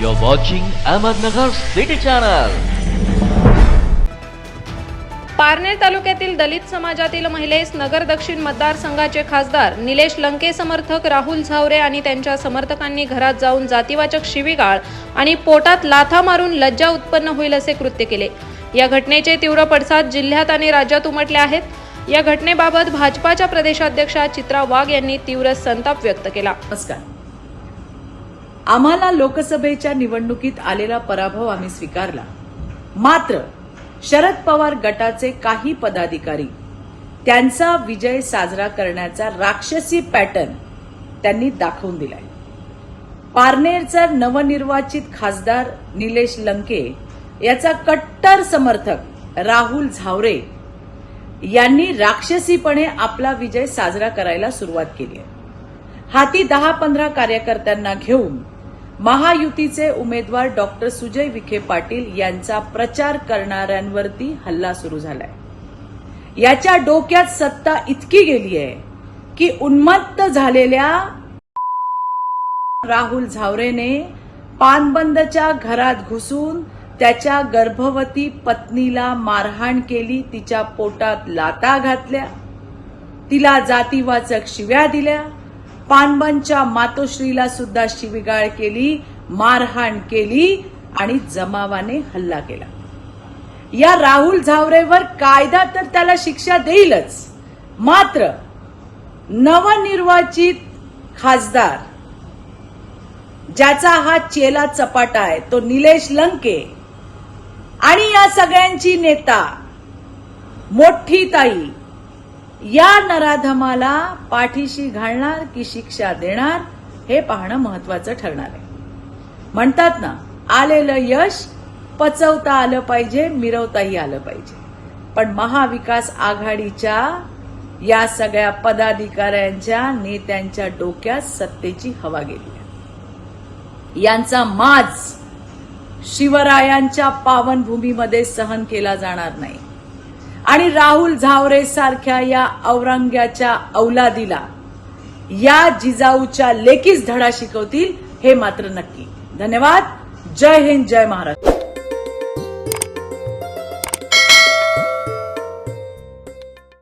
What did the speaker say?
You're watching Ahmednagar City Channel. Parner तालुक्यातील दलित समाजातील महिलेस नगर दक्षिण मतदारसंघाचे खासदार निलेश लंके समर्थक राहुल झावरे आणि त्यांच्या समर्थकांनी घरात जाऊन जातीवाचक शिवीगाळ आणि पोटात लाथा मारून लज्जा उत्पन्न होईल असे कृत्य केले. या घटनेचे तीव्र पडसाद जिल्ह्यात आणि राज्यात उमटले आहेत. या घटनेबाबत भाजपाच्या प्रदेशाध्यक्षा चित्रा वाघ यांनी तीव्र संताप व्यक्त केला. नमस्कार. आम्हाला लोकसभेच्या निवडणुकीत आलेला पराभव आम्ही स्वीकारला. मात्र शरद पवार गटाचे काही पदाधिकारी त्यांचा विजय साजरा करण्याचा राक्षसी पॅटर्न त्यांनी दाखवून दिलाय. पारनेरचा नवनिर्वाचित खासदार निलेश लंके याचा कट्टर समर्थक राहुल झावरे यांनी राक्षसीपणे आपला विजय साजरा करायला सुरुवात केली आहे. हाती दहा पंधरा कार्यकर्त्यांना घेऊन महायुतीचे उमेदवार डॉक्टर सुजय विखे पाटील यांचा प्रचार करणाऱ्यांवरती हल्ला सुरू झालाय. याच्या डोक्यात सत्ता इतकी गेली आहे की उन्मत्त झालेल्या राहुल झावरेने पानबंदच्या घरात घुसून त्याच्या गर्भवती पत्नीला मारहाण केली तिच्या पोटात लाता घातल्या तिला जातीवाचक शिव्या दिल्या पानबनच्या मातोश्रीला सुद्धा शिवीगाळ केली मारहाण केली आणि जमावाने हल्ला केला. या राहुल झावरेवर कायदा तर त्याला शिक्षा देईलच. मात्र नवनिर्वाचित खासदार ज्याचा हा चेला चपाटा आहे तो निलेश लंके आणि या सगळ्यांची नेता मोठी ताई या नराधमाला पाठीशी घालणार की शिक्षा देणार हे पाहणं महत्वाचं ठरणार आहे. म्हणतात ना आलेलं यश पचवता आलं पाहिजे मिरवताही आलं पाहिजे. पण महाविकास आघाडीच्या या सगळ्या पदाधिकाऱ्यांच्या नेत्यांच्या डोक्यात सत्तेची हवा गेली आहे. यांचा माज शिवरायांच्या पावनभूमीमध्ये सहन केला जाणार नाही. आणि राहुल झावरे सारख्या या औरंग्याच्या औलादीला या जिजाऊच्या लेकीच धडा शिकवतील हे मात्र नक्की. धन्यवाद. जय हिंद जय महाराष्ट्र.